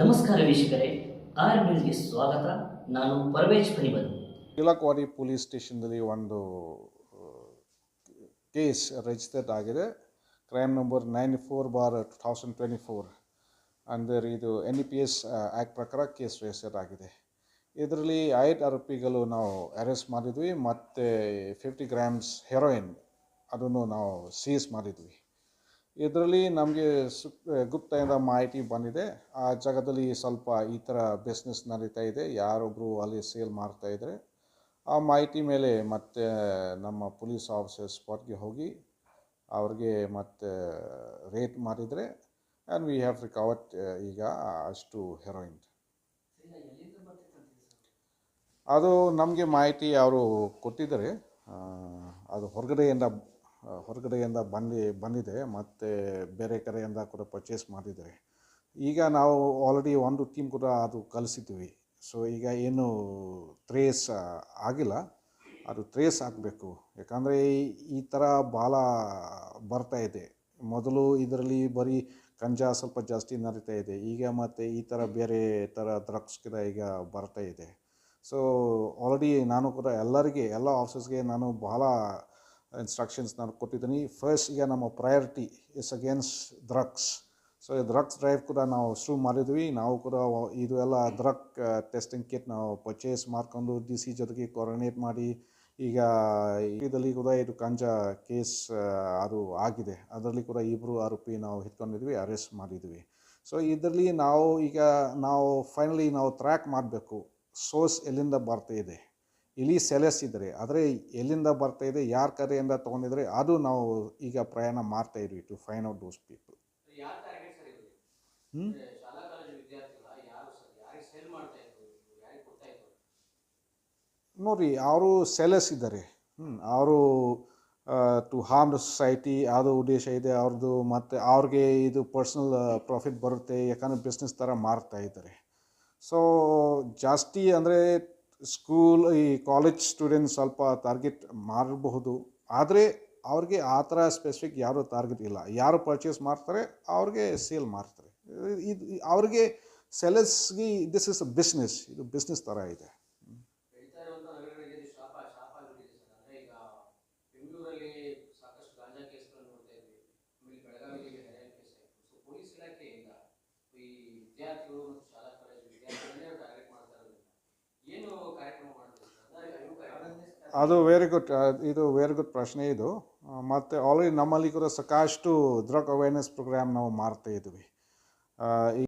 ನಮಸ್ಕಾರ ವೀಕ್ಷಕರೇ ಆರ್ ನ್ಯೂಸ್ಗೆ ಸ್ವಾಗತ. ನಾನು ಪರವೇಶ್ ಫನಿಬನ್ ತಿಲಕ್ವಾಡಿ ಪೊಲೀಸ್ ಸ್ಟೇಷನ್ದಲ್ಲಿ ಒಂದು ಕೇಸ್ ರಿಜಿಸ್ಟರ್ಡ್ ಆಗಿದೆ. Crime number nine four bar two thousand twenty four. ಅಂದರೆ ಇದು N E P S act ಪ್ರಕಾರ ಕೇಸ್ ರಿಜಿಸ್ಟರ್ ಆಗಿದೆ. ಇದರಲ್ಲಿ ಐದು ಆರೋಪಿಗಳು ನಾವು ಅರೆಸ್ಟ್ ಮಾಡಿದ್ವಿ, ಮತ್ತು ಫಿಫ್ಟಿ ಗ್ರಾಮ್ಸ್ ಹೆರೋಯಿನ್ ಅದನ್ನು ನಾವು ಸೀಸ್ ಮಾಡಿದ್ವಿ. ಇದರಲ್ಲಿ ನಮಗೆ ಸು ಮಾಹಿತಿ ಬಂದಿದೆ. ಆ ಜಾಗದಲ್ಲಿ ಸ್ವಲ್ಪ ಈ ಥರ ಬಿಸ್ನೆಸ್ ನಡೀತಾ ಇದೆ. ಯಾರೊಬ್ಬರು ಅಲ್ಲಿ ಸೇಲ್ ಮಾಡ್ತಾ ಆ ಮಾಹಿತಿ ಮೇಲೆ ಮತ್ತೆ ನಮ್ಮ ಪೊಲೀಸ್ ಆಫೀಸರ್ ಸ್ಪಾಟ್ಗೆ ಹೋಗಿ ಅವ್ರಿಗೆ ಮತ್ತೆ ರೇಟ್ ಮಾಡಿದರೆ ಆ್ಯಂಡ್ ವಿ ಹ್ಯಾವ್ ರಿಕವರ್ಡ್ ಈಗ ಅಷ್ಟು ಹೆರೋಯಿನ್ ಅದು ನಮಗೆ ಮಾಹಿತಿ ಅವರು ಕೊಟ್ಟಿದ್ದಾರೆ. ಅದು ಹೊರಗಡೆಯಿಂದ ಹೊರಗಡೆಯಿಂದ ಬಂದು, ಬಂದಿದೆ, ಮತ್ತು ಬೇರೆ ಕಡೆಯಿಂದ ಕೂಡ ಪರ್ಚೇಸ್ ಮಾಡಿದ್ದಾರೆ. ಈಗ ನಾವು ಆಲ್ರೆಡಿ ಒಂದು ಟೀಮ್ ಕೂಡ ಅದು ಕಲಿಸಿದ್ವಿ ಸೊ ಈಗ ಏನು ಟ್ರೇಸ್ ಆಗಿಲ್ಲ. ಅದು ಟ್ರೇಸ್ ಆಗಬೇಕು. ಯಾಕಂದರೆ ಈ ಥರ ಭಾಳ ಬರ್ತಾ ಇದೆ. ಮೊದಲು ಇದರಲ್ಲಿ ಬರೀ ಕಂಜಾ ಸ್ವಲ್ಪ ಜಾಸ್ತಿ ನಡೀತಾ ಇದೆ. ಈಗ ಮತ್ತು ಈ ಥರ ಬೇರೆ ಥರ ಡ್ರಗ್ಸ್ ಕೂಡ ಈಗ ಬರ್ತಾ ಇದೆ. ಸೊ ಆಲ್ರೆಡಿ ನಾನು ಕೂಡ ಎಲ್ಲರಿಗೆ, ಎಲ್ಲ ಆಫೀಸ್ಗೆ ನಾನು ಭಾಳ ಇನ್ಸ್ಟ್ರಕ್ಷನ್ಸ್ ನಾನು ಕೊಟ್ಟಿದ್ದೀನಿ. ಫಸ್ಟ್ ಈಗ ನಮ್ಮ priority is against drugs so drugs drive ಕೂಡ ನಾವು ಶುರು ಮಾಡಿದ್ವಿ. ನಾವು ಕೂಡ ಇದು ಎಲ್ಲ ಡ್ರಗ್ ಟೆಸ್ಟಿಂಗ್ ಕಿಟ್ ನಾವು ಪರ್ಚೇಸ್ ಮಾಡ್ಕೊಂಡು ಡಿ ಸಿ ಜೊತೆಗೆ ಕೋಆರ್ಡಿನೇಟ್ ಮಾಡಿ ಈಗ ಇದರಲ್ಲಿ ಕೂಡ ಇದು ಕಂಜಾ ಕೇಸ್ ಅದು ಆಗಿದೆ. ಅದರಲ್ಲಿ ಕೂಡ ಇಬ್ಬರು ಆರೋಪಿ ನಾವು ಹಿಡ್ಕೊಂಡಿದ್ವಿ ಅರೆಸ್ಟ್ ಮಾಡಿದ್ವಿ. ಸೊ ಇದರಲ್ಲಿ ನಾವು ಈಗ ನಾವು ಫೈನಲಿ ನಾವು ಟ್ರ್ಯಾಕ್ ಮಾಡಬೇಕು. ಸೋರ್ಸ್ ಎಲ್ಲಿಂದ ಬರ್ತಾ ಇದೆ? ಇಲ್ಲಿ ಸೆಲೆಸ್ ಇದ್ದಾರೆ ಆದರೆ ಎಲ್ಲಿಂದ ಬರ್ತಾ ಇದೆ ಯಾರ ಕರೆಯಿಂದ ತೊಗೊಂಡಿದ್ರೆ ಅದು ನಾವು ಈಗ ಪ್ರಯಾಣ ಮಾಡ್ತಾ ಇದ್ವಿ to find out those people ಹ್ಞೂ ನೋಡಿರಿ ಅವರು ಸೆಲೆಸ್ ಇದ್ದಾರೆ. ಅವರು ಟು ಹಾರ್ಮ್ ದ ಸೊಸೈಟಿ ಅದು ಉದ್ದೇಶ ಇದೆ ಅವ್ರದ್ದು ಮತ್ತು ಅವ್ರಿಗೆ ಇದು ಪರ್ಸ್ನಲ್ ಪ್ರಾಫಿಟ್ ಬರುತ್ತೆ ಯಾಕಂದರೆ ಬಿಸ್ನೆಸ್ ಥರ ಮಾರ್ತಾ ಇದ್ದಾರೆ. ಸೊ ಜಾಸ್ತಿ ಅಂದರೆ ಸ್ಕೂಲ್ ಈ ಕಾಲೇಜ್ ಸ್ಟೂಡೆಂಟ್ಸ್ ಸ್ವಲ್ಪ ಟಾರ್ಗೆಟ್ ಮಾಡಬಹುದು ಆದರೆ ಅವ್ರಿಗೆ ಆ ಥರ ಸ್ಪೆಸಿಫಿಕ್ ಯಾರೂ ಟಾರ್ಗೆಟ್ ಇಲ್ಲ. ಯಾರು ಪರ್ಚೇಸ್ ಮಾಡ್ತಾರೆ, ಅವ್ರಿಗೆ ಸೇಲ್ ಮಾಡ್ತಾರೆ. ಇದು, ಅವ್ರಿಗೆ ಸೆಲೆಸ್ಗೆ ದಿಸ್ ಇಸ್ ಅ ಬಿಸ್ನೆಸ್ ಇದು ಬಿಸ್ನೆಸ್ ಥರ ಇದೆ. ಬೆಳೀತಾ ಇರುವಂತ ನಗರಗಳಿಗೆ ಇದು ಶಾಪ ಶಾಪ ಆಗಿಬಿಟ್ಟಿದೆ ಸರ್ ಅಂದ್ರೆ ಈಗ ಬೆಂಗಳೂರಲ್ಲಿ ಸಾಕಷ್ಟು ಗಾಂಜಾ ಕೇಸ್ಗಳನ್ನು ನೋಡ್ತಾ ಇದ್ವಿ ಆಮೇಲೆ ಬೆಳಗಾವಿಯಲ್ಲಿ ಹೆರಾಯಿನ್ ಕೇಸ್ ಆಯಿತು ಸೊ ಪೊಲೀಸ್ ಇಲಾಖೆಯಿಂದ ಈ ವಿದ್ಯಾರ್ಥಿಗಳು ಮತ್ತು ಶಾಲಾ ಕಾಲೇಜು ವಿದ್ಯಾರ್ಥಿಗಳನ್ನೇ ಟಾರ್ಗೆಟ್ ಮಾಡ್ತಾ ಇರೋದ್ರಿಂದ ಏನು ಕಾರ್ಯಕ್ರಮ ಮಾಡ್ತಾರೆ ಸರ್ ಅಂದ್ರೆ ಅರಿವು ಕಾರ್ಯಕ್ರಮ ಅದು ವೆರಿ ಗುಡ್ ಇದು ವೆರಿ ಗುಡ್ ಪ್ರಶ್ನೆ ಇದು. ಮತ್ತು ಆಲ್ರೆಡಿ ನಮ್ಮಲ್ಲಿ ಕೂಡ ಸಾಕಷ್ಟು ಡ್ರಗ್ ಅವೇರ್ನೆಸ್ ಪ್ರೋಗ್ರಾಮ್ ನಾವು ಮಾಡ್ತಾ ಇದ್ವಿ ಈ